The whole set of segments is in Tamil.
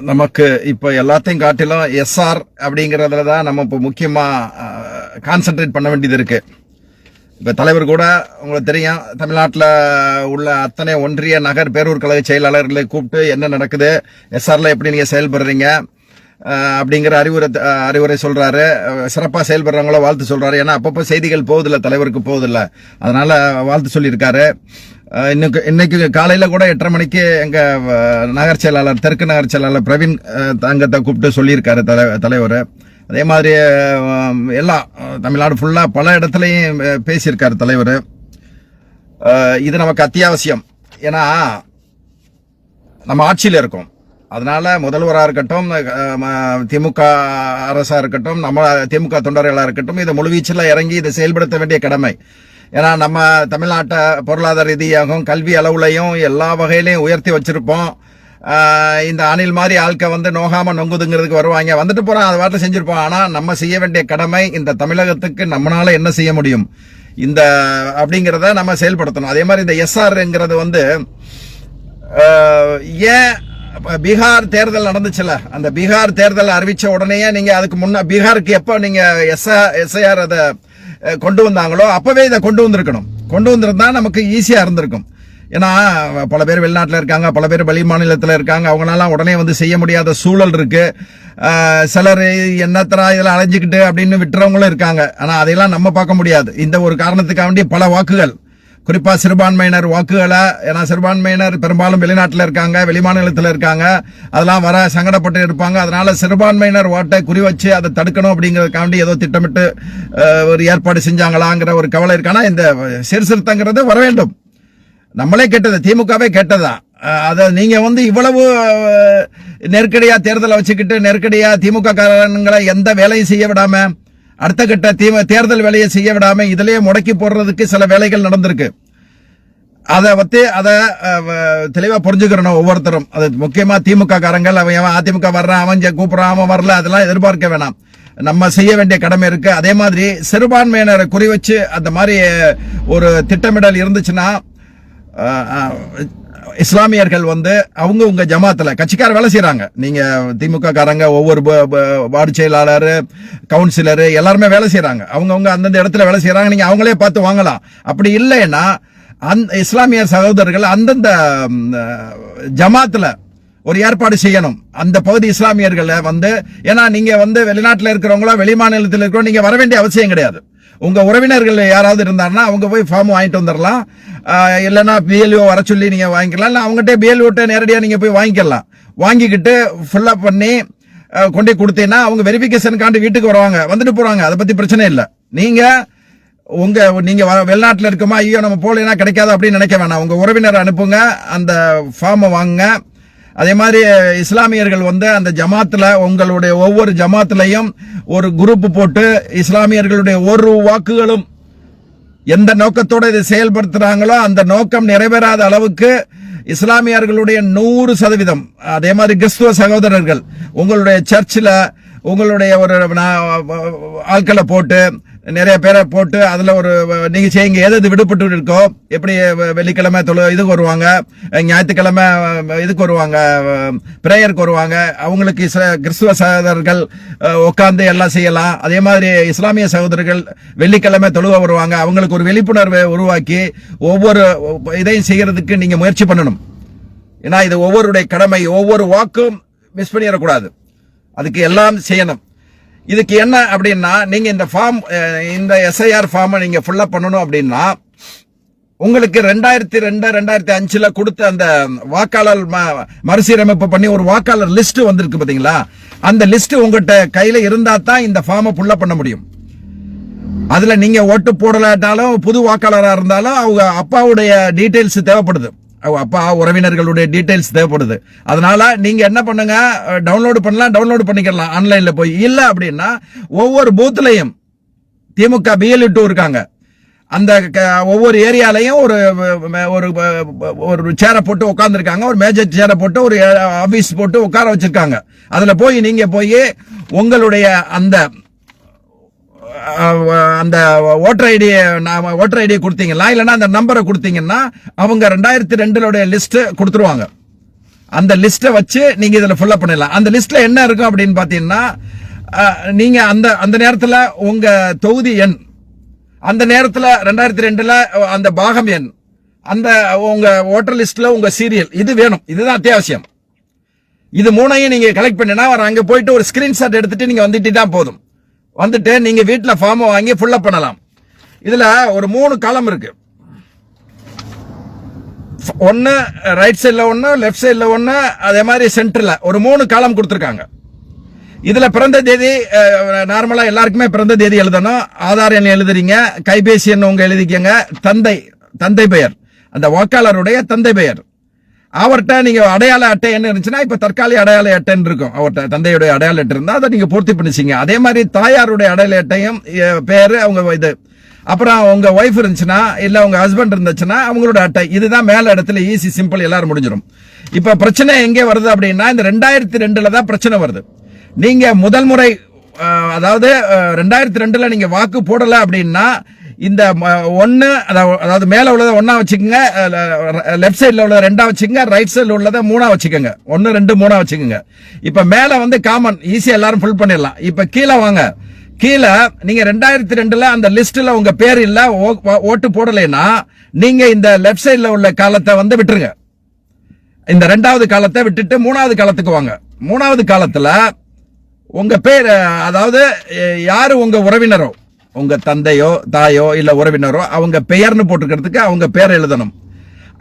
நமக்கு இப்போ எல்லாத்தையும் காட்டிலும் எஸ்ஆர் அப்படிங்கிறதுல தான் நம்ம இப்போ முக்கியமாக கான்சென்ட்ரேட் பண்ண வேண்டியது இருக்கு. இப்போ தலைவர் கூட உங்களுக்கு தெரியும் தமிழ்நாட்டில் உள்ள அத்தனை ஒன்றிய நகர் பேரூர் கழக செயலாளர்களை கூப்பிட்டு என்ன நடக்குது எஸ்ஆரில் எப்படி நீங்கள் செயல்படுறீங்க அப்படிங்கிற அறிவுரை அறிவுரை சொல்கிறாரு சிறப்பாக செயல்படுறவங்கள வாழ்த்து சொல்கிறாரு ஏன்னா அப்பப்போ செய்திகள் போகுதில்ல தலைவருக்கு போகுதில்ல அதனால் வாழ்த்து சொல்லியிருக்காரு. இன்னைக்கு இன்னைக்கு காலையில கூட எட்டரை மணிக்கு எங்க நகர் செயலாளர் தெற்கு நகர் செயலாளர் பிரவீன் தங்கத்தை கூப்பிட்டு சொல்லியிருக்காரு தலை- தலைவர். அதே மாதிரி எல்லா எல்லாம் தமிழ்நாடு ஃபுல்லாக பல இடத்துலையும் பேசியிருக்காரு தலைவர். இது நமக்கு அத்தியாவசியம். ஏன்னா நம்ம ஆட்சியில் இருக்கோம். அதனால முதல்வராக இருக்கட்டும் திமுக அரசாக இருக்கட்டும் நம்ம திமுக தொண்டர்களாக இருக்கட்டும் இதை முழுவீச்சில் இறங்கி இதை செயல்படுத்த வேண்டிய கடமை. ஏன்னா நம்ம தமிழ்நாட்டை பொருளாதார ரீதியாகவும் கல்வி அளவுலையும் எல்லா வகையிலையும் உயர்த்தி வச்சிருப்போம். இந்த அணில் மாதிரி ஆட்கள் வந்து நோகாமல் நொங்குதுங்கிறதுக்கு வருவாங்க. வந்துட்டு போகிறோம் அது வாட்டில் செஞ்சுருப்போம். ஆனால் நம்ம செய்ய வேண்டிய கடமை இந்த தமிழகத்துக்கு நம்மளால் என்ன செய்ய முடியும்? இந்த அப்படிங்கிறத நம்ம செயல்படுத்தணும். அதே மாதிரி இந்த எஸ்ஆர்ங்கிறது வந்து ஏன் பீகார் தேர்தல் நடந்துச்சுல? அந்த பீகார் தேர்தல் அறிவித்த உடனேயே நீங்கள் அதுக்கு முன்னே பீகாருக்கு எப்போ நீங்கள் எஸ்ஆர் எஸ்ஐஆர் அதை கொண்டு வந்தாங்களோ அப்பவே இதை கொண்டு வந்திருக்கணும். கொண்டு வந்திருந்தா நமக்கு ஈஸியா இருந்திருக்கும். ஏன்னா பல பேர் வெளிநாட்டில் இருக்காங்க பல பேர் வெளி மாநிலத்தில் இருக்காங்க. அவங்களாலாம் உடனே வந்து செய்ய முடியாத சூழல் இருக்கு. சிலர் என்னத்தரா இதில் அலைஞ்சிக்கிட்டு அப்படின்னு விட்டுறவங்களும் இருக்காங்க. ஆனால் அதையெல்லாம் நம்ம பார்க்க முடியாது. இந்த ஒரு காரணத்துக்காக வேண்டிய பல வாக்குகள் குறிப்பாக சிறுபான்மையினர் வாக்குகளை ஏன்னா சிறுபான்மையினர் பெரும்பாலும் வெளிநாட்டில் இருக்காங்க வெளிமாநிலத்தில் இருக்காங்க. அதெல்லாம் வர சங்கடப்பட்டு இருப்பாங்க. அதனால சிறுபான்மையினர் ஓட்டை குறி வச்சு அதை தடுக்கணும் அப்படிங்கிறதுக்காண்டி ஏதோ திட்டமிட்டு ஒரு ஏற்பாடு செஞ்சாங்களாங்கிற ஒரு கவலை இருக்கானா இந்த சீர்திருத்தங்கிறது வர வேண்டும். நம்மளே கேட்டது திமுகவே கேட்டதா? அதை நீங்கள் வந்து இவ்வளவு நெருக்கடியாக தேர்தலை வச்சுக்கிட்டு நெருக்கடியாக திமுக காரங்களை எந்த வேலையும் செய்ய விடாம அடுத்த கட்ட தீவ தேர்தல் வேலையை செய்ய விடாம இதிலேயே முடக்கி போடுறதுக்கு சில வேலைகள் நடந்திருக்கு. அதை பத்தி அதை தெளிவா புரிஞ்சுக்கிறணும் ஒவ்வொருத்தரும். அது முக்கியமா திமுக காரங்கள் அவன் அதிமுக வர்றான் அவன் கூப்பிட்றான் அவன் வரல அதெல்லாம் எதிர்பார்க்க வேணாம். நம்ம செய்ய வேண்டிய கடமை இருக்கு. அதே மாதிரி சிறுபான்மையினரை குறி வச்சு அந்த மாதிரி ஒரு திட்டமிடல் இருந்துச்சுன்னா இஸ்லாமியர்கள் வந்து அவங்க உங்க ஜமாத்துல கட்சிக்கார வேலை செய்யறாங்க நீங்க திமுக காரங்க ஒவ்வொரு வார்டு செயலாளர் கவுன்சிலர் எல்லாருமே வேலை செய்யறாங்க அவங்கவுங்க அந்தந்த இடத்துல வேலை செய்யறாங்க நீங்க அவங்களே பார்த்து வாங்கலாம். அப்படி இல்லைன்னா அந் இஸ்லாமிய சகோதரர்கள் அந்தந்த ஜமாத்துல ஒரு ஏற்பாடு செய்யணும். அந்த பகுதி இஸ்லாமியர்களை வந்து ஏன்னா நீங்க வந்து வெளிநாட்டில் இருக்கிறவங்களோ வெளிமாநிலத்தில் இருக்கிறோம் நீங்க வர வேண்டிய அவசியம் கிடையாது. உங்க உறவினர்கள் யாராவது இருந்தாருன்னா அவங்க போய் ஃபார்ம் வாங்கிட்டு வந்துடலாம் இல்லைன்னா பிஎல்ஓ வர சொல்லி நீங்க வாங்கிக்கலாம். இல்லை அவங்ககிட்ட பிஎல்ஓட்ட நேரடியாக நீங்க போய் வாங்கிக்கலாம். வாங்கிக்கிட்டு ஃபில்லப் பண்ணி கொண்டு கொடுத்தீங்கன்னா அவங்க வெரிஃபிகேஷனுக்காண்டி வீட்டுக்கு வருவாங்க. வந்துட்டு போறாங்க. அதை பத்தி பிரச்சனை இல்லை. நீங்க உங்க நீங்க வ- வெளிநாட்டுல இருக்கமா? ஐயோ நம்ம போலேனா கிடைக்காது அப்படின்னு நினைக்க வேணாம். உங்க உறவினர் அனுப்புங்க. அந்த ஃபார்மை வாங்குங்க. அதே மாதிரி இஸ்லாமியர்கள் வந்து அந்த ஜமாத்துல உங்களுடைய ஒவ்வொரு ஜமாத்துலையும் ஒரு குரூப் போட்டு இஸ்லாமியர்களுடைய ஒரு வாக்குகளும் எந்த நோக்கத்தோடு இதை செயல்படுத்துறாங்களோ அந்த நோக்கம் நிறைவேறாத அளவுக்கு இஸ்லாமியர்களுடைய நூறு சதவீதம் அதே மாதிரி கிறிஸ்துவ சகோதரர்கள் உங்களுடைய சர்ச்சில் உங்களுடைய ஒரு ஆட்களை போட்டு நிறைய பேரை போட்டு அதில் ஒரு நீங்கள் செய்யுங்க. எது எது விடுபட்டு இருக்கோ எப்படி வெள்ளிக்கிழமை தொழு இதுக்கு வருவாங்க ஞாயிற்றுக்கிழமை இதுக்கு வருவாங்க பிரேயருக்கு வருவாங்க அவங்களுக்கு இஸ்ல- கிறிஸ்துவ சகோதரர்கள் உட்காந்து எல்லாம் செய்யலாம். அதே மாதிரி இஸ்லாமிய சகோதரர்கள் வெள்ளிக்கிழமை தொழுவ வருவாங்க. அவங்களுக்கு ஒரு விழிப்புணர்வை உருவாக்கி ஒவ்வொரு இதையும் செய்கிறதுக்கு நீங்கள் முயற்சி பண்ணணும். ஏன்னா இது ஒவ்வொருடைய கடமை ஒவ்வொரு வாக்கும் மிஸ் பண்ணிடக்கூடாது. அதுக்கு எல்லாம் செய்யணும். இதுக்கு என்ன அப்படின்னா நீங்கள் இந்த ஃபார்ம் இந்த எஸ்ஐஆர் ஃபார்மை நீங்கள் ஃபுல்லப் பண்ணணும் அப்படின்னா உங்களுக்கு ரெண்டாயிரத்தி ரெண்டு ரெண்டாயிரத்தி அஞ்சுல கொடுத்த அந்த வாக்காளர் ம- மறுசீரமைப்பு பண்ணி ஒரு வாக்காளர் லிஸ்ட் வந்திருக்கு பாத்தீங்களா? அந்த லிஸ்ட் உங்ககிட்ட கையில இருந்தா தான் இந்த ஃபார்மை ஃபுல்லப் பண்ண முடியும். அதுல நீங்க ஓட்டு போடலாட்டாலும் புது வாக்காளராக இருந்தாலும் அவங்க அப்பாவுடைய டீட்டெயில்ஸ் தேவைப்படுது. அப்பா உறவினர்களுடைய டீடைல்ஸ் தேவைப்படுது. அதனால நீங்க என்ன பண்ணுங்க டவுன்லோடு பண்ணலாம் டவுன்லோடு பண்ணிக்கலாம் ஆன்லைன்ல போய். இல்ல அப்படின்னா ஒவ்வொரு பூத்லயும் திமுக பிஎல்இ டூ இருக்காங்க. அந்த க- ஒவ்வொரு ஏரியாலையும் ஒரு ஒரு ஒரு சேரை போட்டு உட்காந்துருக்காங்க ஒரு மேஜர் சேரை போட்டு ஒரு ஆபீஸ் போட்டு உட்கார வச்சிருக்காங்க. அதுல போய் நீங்க போய் உங்களுடைய அந்த அந்த ஓட்டர் ஐடியை நாம் ஓட்டர் ஐடியை கொடுத்தீங்கன்னா இல்லைன்னா அந்த நம்பரை கொடுத்தீங்கன்னா அவங்க ரெண்டாயிரத்தி ரெண்டுலோடைய லிஸ்ட்டு கொடுத்துருவாங்க. அந்த லிஸ்ட்டை வச்சு நீங்கள் இதில் ஃபுல்லப் பண்ணிடலாம். அந்த லிஸ்ட்டில் என்ன இருக்கும் அப்படின்னு பார்த்தீங்கன்னா நீங்கள் அந்த அந்த நேரத்தில் உங்கள் தொகுதி எண் அந்த நேரத்தில் ரெண்டாயிரத்தி ரெண்டில் அந்த பாகம் எண் அந்த உங்கள் ஓட்டர் லிஸ்ட்டில் உங்கள் சீரியல் இது வேணும். இதுதான் அத்தியாவசியம். இது மூணையும் நீங்கள் கலெக்ட் பண்ணினா அவர் அங்கே போயிட்டு ஒரு ஸ்கிரீன்ஷாட் நீங்கள் வந்துட்டு தான் போதும். வந்துட்டு நீங்க வீட்டில் ஃபார்ம் வாங்கி ஃபுல்லப் பண்ணலாம். இதுல ஒரு மூணு காலம் இருக்கு. ஒன்னு ரைட் சைடில் ஒன்று லெஃப்ட் சைடில் ஒன்று அதே மாதிரி சென்டரில் ஒரு மூணு காலம் கொடுத்துருக்காங்க. இதில் பிறந்த தேதி நார்மலாக எல்லாருக்குமே பிறந்த தேதி எழுதணும். ஆதார் எண் எழுதுறீங்க கைபேசி எண் உங்க எழுதிக்கங்க. தந்தை தந்தை பெயர். அந்த வாக்காளருடைய தந்தை பெயர். அவர்கிட்ட நீங்க அடையாள அட்டை என்ன இருந்துச்சுன்னா இப்ப தற்காலிக அடையாள அட்டைன்னு இருக்கும் அவர்கிட்ட தந்தையுடைய அடையாள அட்டை இருந்தா அதை நீங்க பூர்த்தி பண்ணிச்சிங்க. அதே மாதிரி தாயாருடைய அடையாள அட்டையும் பேரு அவங்க இது. அப்புறம் உங்க ஒய்ஃப் இருந்துச்சுன்னா இல்ல உங்க ஹஸ்பண்ட் இருந்துச்சுன்னா அவங்களோட அட்டை. இதுதான் மேல இடத்துல ஈஸி சிம்பிள் எல்லாரும் முடிஞ்சிடும் இப்ப பிரச்சனை எங்கே வருது அப்படின்னா இந்த ரெண்டாயிரத்தி ரெண்டுல தான் பிரச்சனை வருது. நீங்க முதல் முறை அதாவது ரெண்டாயிரத்தி ரெண்டுல நீங்க வாக்கு போடல அப்படின்னா இந்த ம- அதாவது அதாவது உள்ளதை ஒன்றா வச்சுக்கோங்க லெஃப்ட் சைடில் உள்ளதை ரெண்டாக வச்சுக்கோங்க ரைட் சைடில் உள்ளதை மூணாக வச்சுக்கோங்க. ஒன்று ரெண்டு மூணாக வச்சுக்கோங்க. இப்போ மேலே வந்து காமன் ஈஸியாக எல்லாரும் ஃபுல் பண்ணிடலாம். இப்போ கீழே வாங்க. கீழே நீங்கள் ரெண்டாயிரத்தி ரெண்டில் அந்த லிஸ்ட்டில் உங்கள் பேர் இல்லை ஓ- ஓட்டு போடலைன்னா நீங்கள் இந்த லெஃப்ட் சைடில் உள்ள காலத்தை வந்து விட்டுருங்க. இந்த ரெண்டாவது காலத்தை விட்டுட்டு மூணாவது காலத்துக்கு வாங்க. மூணாவது காலத்தில் உங்கள் பேர் அதாவது யார் உங்கள் உறவினரோ? உங்க தந்தையோ தாயோ இல்ல உறவினரோ அவங்க பெயர்னு போட்டுக்கிறதுக்கு அவங்க பெயர் எழுதணும்.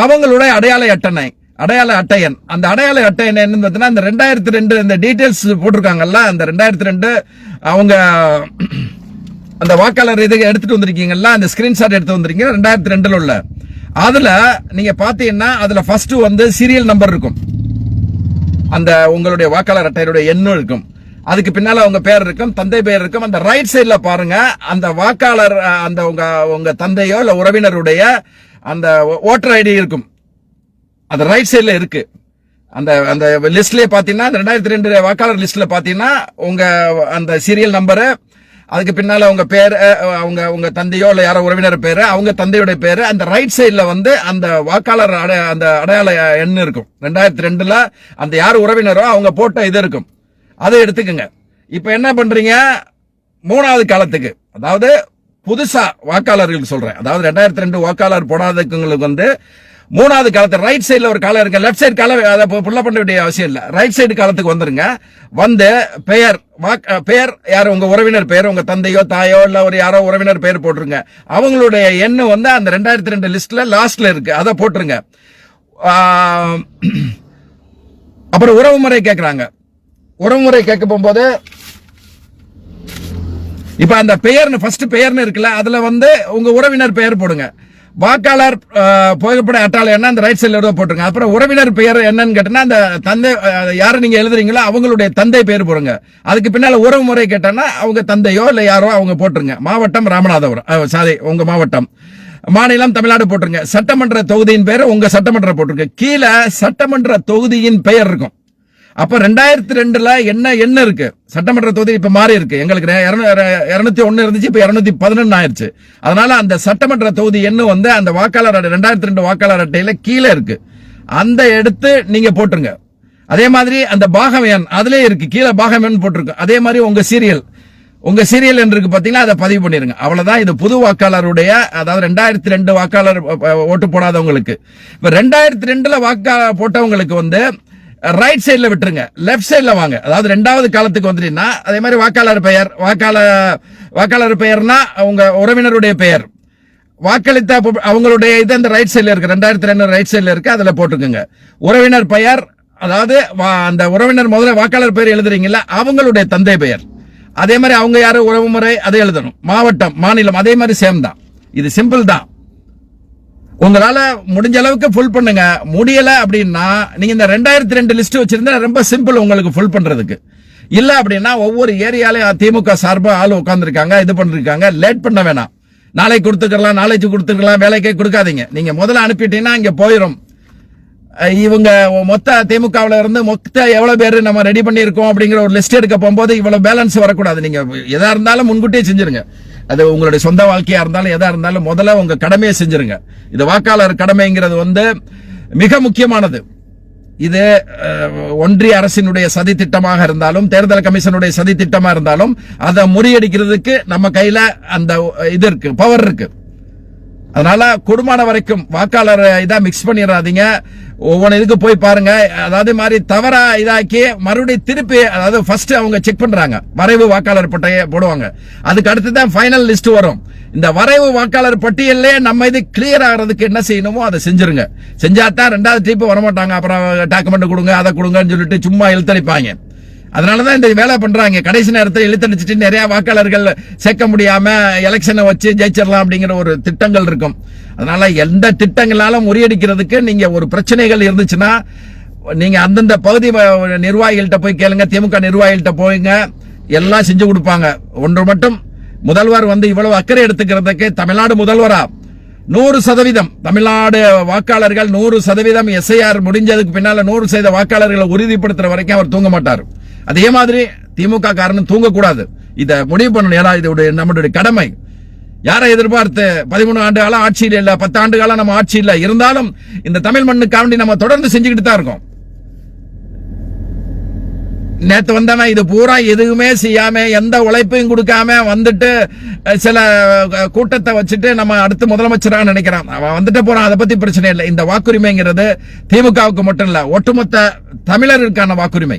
அவங்களுடைய அடையாள அட்டணை அடையாள அட்டையன். அந்த அடையாள அட்டையன் என்னன்னு பார்த்தீங்கன்னா இந்த ரெண்டாயிரத்தி ரெண்டு இந்த டீட்டெயில்ஸ் போட்டிருக்காங்கல்ல அந்த ரெண்டாயிரத்தி ரெண்டு அவங்க அந்த வாக்காளர் இது எடுத்துட்டு வந்திருக்கீங்கல்ல அந்த ஸ்கிரீன்ஷாட் எடுத்து வந்திருக்கீங்க ரெண்டாயிரத்தி ரெண்டுல உள்ள. அதுல நீங்க பாத்தீங்கன்னா அதுல ஃபர்ஸ்ட் வந்து சீரியல் நம்பர் இருக்கும். அந்த உங்களுடைய வாக்காளர் அட்டையனுடைய எண்ணும் இருக்கும். அதுக்கு பின்னால உங்க பேர் இருக்கும் தந்தை பேர் இருக்கும். அந்த ரைட் சைட்ல பாருங்க அந்த வாக்காளர் அந்த உங்க உங்க தந்தையோ இல்ல உறவினருடைய அந்த ஓட்டர் ஐடி இருக்கும். அது ரைட் சைட்ல இருக்கு. அந்த அந்த லிஸ்ட்லயே பாத்தீங்கன்னா அந்த ரெண்டாயிரத்தி ரெண்டு வாக்காளர் லிஸ்ட்ல பாத்தீங்கன்னா உங்க அந்த சீரியல் நம்பரு அதுக்கு பின்னால உங்க பேர் அவங்க உங்க தந்தையோ இல்ல யாரோ உறவினர் பேரு அவங்க தந்தையோட பேரு அந்த ரைட் சைட்ல வந்து அந்த வாக்காளர் அடை- அந்த அடையாள எண் இருக்கும். ரெண்டாயிரத்தி ரெண்டுல அந்த யார் உறவினரோ அவங்க போட்ட இது இருக்கும். அதை எடுத்துக்கங்க. இப்ப என்ன பண்றீங்க? மூணாவது காலத்துக்கு. அதாவது புதுசா வாக்காளர்கள் சொல்றேன். அதாவது ரெண்டாயிரத்தி ரெண்டு வாக்காளர் போடாதவங்களுக்கு வந்து மூணாவது காலத்து ரைட் சைடுல ஒரு காலம் இருக்கு. லெஃப்ட் சைடு காலம் அதை புள்ள பண்ண வேண்டிய அவசியம் இல்ல. ரைட் சைடு காலத்துக்கு வந்துருங்க. வந்து பெயர் வாக்- பெயர் யார் உங்க உறவினர் பெயர் உங்க தந்தையோ தாயோ இல்ல ஒரு யாரோ உறவினர் பெயர் போட்டுருங்க. அவங்களுடைய எண்ணம் வந்து அந்த ரெண்டாயிரத்தி ரெண்டு லிஸ்ட்ல லாஸ்ட்ல இருக்கு. அதை போட்டுருங்க. அப்புறம் உறவு முறை கேட்கறாங்க உறவுமுறை கேட்க போகும்போது இப்ப அந்த பெயர்னு ஃபர்ஸ்ட் பெயர்னு இருக்குல்ல அதுல வந்து உங்க உறவினர் பெயர் போடுங்க. வாக்காளர் புகைப்பட அட்டாளை என்ன அந்த ரைட் சைடில் எழுத போட்டுருங்க. அப்புறம் உறவினர் பெயர் என்னன்னு கேட்டோன்னா அந்த தந்தை யாரை நீங்கள் எழுதுறீங்களோ அவங்களுடைய தந்தை பெயர் போடுங்க. அதுக்கு பின்னால் உறவு முறை கேட்டோன்னா அவங்க தந்தையோ இல்லை யாரோ அவங்க போட்டுருங்க. மாவட்டம் ராமநாதபுரம். சாரி உங்க மாவட்டம். மாநிலம் தமிழ்நாடு போட்டுருங்க. சட்டமன்ற தொகுதியின் பெயர் உங்க சட்டமன்ற போட்டுருங்க. கீழே சட்டமன்ற தொகுதியின் பெயர் இருக்கும். அப்ப ரெண்டாயிரத்தி ரெண்டுல என்ன என்ன இருக்கு? சட்டமன்ற தொகுதி இப்ப மாறி இருக்கு. எங்களுக்கு இருநூத்தி ஒண்ணு இருந்துச்சு இப்ப இருநூத்தி பதினொன்னு ஆயிருச்சு. அதனால அந்த சட்டமன்ற தொகுதி என்ன வந்து அந்த வாக்காளர் ரெண்டாயிரத்தி ரெண்டு வாக்காளர் அட்டையில கீழே இருக்கு. அந்த எடுத்து நீங்க போட்டுருங்க. அதே மாதிரி அந்த பாகம் அதுலயே இருக்கு. கீழே பாகமயன் போட்டிருக்கு. அதே மாதிரி உங்க சீரியல் உங்க சீரியல் என்று பாத்தீங்கன்னா அதை பதிவு பண்ணிருங்க. அவ்வளவுதான். இது புது வாக்காளருடைய அதாவது ரெண்டாயிரத்தி ரெண்டு வாக்காளர் ஓட்டு போடாதவங்களுக்கு. இப்ப ரெண்டாயிரத்தி ரெண்டுல வாக்கா போட்டவங்களுக்கு வந்து ரைட் சைடில் விட்டுருங்க. லெஃப்ட் சைடில் வாங்க. அதாவது ரெண்டாவது காலத்துக்கு வந்துட்டீங்கன்னா அதே மாதிரி வாக்காளர் பெயர் வாக்காளர் வாக்காளர் பெயர்னா அவங்க உறவினருடைய பெயர். வாக்களித்த அவங்களுடைய இது அந்த ரைட் சைடில் இருக்கு. ரெண்டாயிரத்தி ரெண்டு ரைட் சைடில் இருக்கு. அதுல போட்டுக்கோங்க. உறவினர் பெயர் அதாவது வா- அந்த உறவினர் முதல்ல வாக்காளர் பெயர் எழுதுறீங்கல்ல அவங்களுடைய தந்தை பெயர். அதே மாதிரி அவங்க யாரும் உறவு முறை அதை எழுதணும். மாவட்டம் மாநிலம் அதே மாதிரி சேம் தான். இது சிம்பிள் தான். உங்களால முடிஞ்ச அளவுக்கு ஃபுல் பண்ணுங்க. முடியல அப்படின்னா நீங்க இந்த ரெண்டாயிரத்தி ரெண்டு லிஸ்ட் வச்சிருந்தா ரொம்ப சிம்பிள் உங்களுக்கு ஃபுல் பண்றதுக்கு. இல்ல அப்படின்னா ஒவ்வொரு ஏரியாலையும் திமுக சார்பா ஆள் உட்காந்துருக்காங்க இது பண்ணிருக்காங்க. லேட் பண்ண வேணாம். நாளைக்கு கொடுத்துக்கலாம் நாளைக்கு கொடுத்துக்கலாம் வேலைக்கே கொடுக்காதீங்க. நீங்க முதல்ல அனுப்பிட்டீங்கன்னா இங்க போயிடும் இவங்க மொத்த திமுகவில் இருந்து மொத்த எவ்வளவு பேர் நம்ம ரெடி பண்ணியிருக்கோம் அப்படிங்கிற ஒரு லிஸ்ட் எடுக்க போகும்போது இவ்வளவு பேலன்ஸ் வரக்கூடாது. நீங்க எதா இருந்தாலும் முன்கூட்டியே செஞ்சிருங்க. அது உங்களுடைய சொந்த வாழ்க்கையா இருந்தாலும் எதா இருந்தாலும் முதல்ல உங்க கடமையை செஞ்சிருங்க. இது வாக்காளர் கடமைங்கிறது வந்து மிக முக்கியமானது. இது ஒன்றிய அரசினுடைய சதி திட்டமாக இருந்தாலும் தேர்தல் கமிஷனுடைய சதி திட்டமா இருந்தாலும் அதை முறியடிக்கிறதுக்கு நம்ம கையில அந்த இது இருக்கு பவர் இருக்கு. அதனால கொடுமான வரைக்கும் வாக்காளர் இதா மிக்ஸ் பண்ணிடாதீங்க ஒவ்வொன்று இதுக்கு போய் பாருங்க. அதாவது மாதிரி தவறா இதாக்கி மறுபடியும் திருப்பி அதாவது ஃபர்ஸ்ட் அவங்க செக் பண்றாங்க. வரைவு வாக்காளர் பட்டையை போடுவாங்க. அதுக்கு அடுத்து தான் ஃபைனல் லிஸ்ட் வரும். இந்த வரைவு வாக்காளர் பட்டியல்லே நம்ம இது கிளியர் ஆகிறதுக்கு என்ன செய்யணுமோ அதை செஞ்சிருங்க. செஞ்சாதான் ரெண்டாவது ட்ரிப் வரமாட்டாங்க. அப்புறம் டாக்குமெண்ட் கொடுங்க அதை கொடுங்கன்னு சொல்லிட்டு சும்மா எழுத்தளிப்பாங்க அதனாலதான் இந்த வேலை பண்றாங்க. கடைசி நேரத்தில் இழுத்தடிச்சிட்டு நிறைய வாக்காளர்கள் சேர்க்க முடியாம எலெக்ஷனை வச்சு ஜெயிச்சிடலாம் அப்படிங்கிற ஒரு திட்டங்கள் இருக்கும். அதனால எந்த திட்டங்களாலும் முறியடிக்கிறதுக்கு நீங்க ஒரு பிரச்சனைகள் இருந்துச்சுன்னா நீங்க அந்தந்த பகுதி வ- போய் கேளுங்க. திமுக நிர்வாகிகள்கிட்ட போய்ங்க. எல்லாம் செஞ்சு கொடுப்பாங்க. ஒன்று மட்டும் முதல்வர் வந்து இவ்வளவு அக்கறை எடுத்துக்கிறதுக்கு தமிழ்நாடு முதல்வரா? நூறு சதவீதம். தமிழ்நாடு வாக்காளர்கள் நூறு சதவீதம் எஸ்ஐஆர் முடிஞ்சதுக்கு பின்னால நூறு சதவீத வாக்காளர்களை உறுதிப்படுத்துற வரைக்கும் அவர் தூங்க மாட்டார். அதே மாதிரி திமுக காரனும் தூங்கக்கூடாது. இதை முடிவு பண்ணணும். ஏன்னா இதோட நம்மளுடைய கடமை. யாரை எதிர்பார்த்து பதிமூணு ஆண்டு காலம் ஆட்சியில் இல்ல பத்து ஆண்டு காலம் நம்ம ஆட்சி இல்ல. இருந்தாலும் இந்த தமிழ் மண்ணுக்காண்டி நம்ம தொடர்ந்து செஞ்சுக்கிட்டு தான் இருக்கோம். நேத்து வந்தவன் இது பூரா எதுவுமே செய்யாம எந்த உழைப்பையும் கொடுக்காம வந்துட்டு சில கூட்டத்தை வச்சுட்டு நம்ம அடுத்து முதலமைச்சராக நினைக்கிறான். அவன் வந்துட்டு போறான். அதை பத்தி பிரச்சனை இல்லை. இந்த வாக்குரிமைங்கிறது திமுகவுக்கு மட்டும் இல்ல ஒட்டுமொத்த தமிழருக்கான வாக்குரிமை.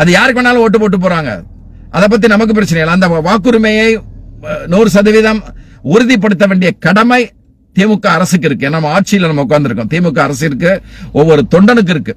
அது யாருக்கு வேணாலும் ஓட்டு போட்டு போறாங்க. அதை பத்தி நமக்கு பிரச்சனை இல்லை. அந்த வாக்குரிமையை நூறு சதவீதம் உறுதிப்படுத்த வேண்டிய கடமை திமுக அரசுக்கு இருக்கு. நம்ம ஆட்சியில் நம்ம உட்காந்துருக்கோம் திமுக அரசு இருக்கு. ஒவ்வொரு தொண்டனுக்கு இருக்கு.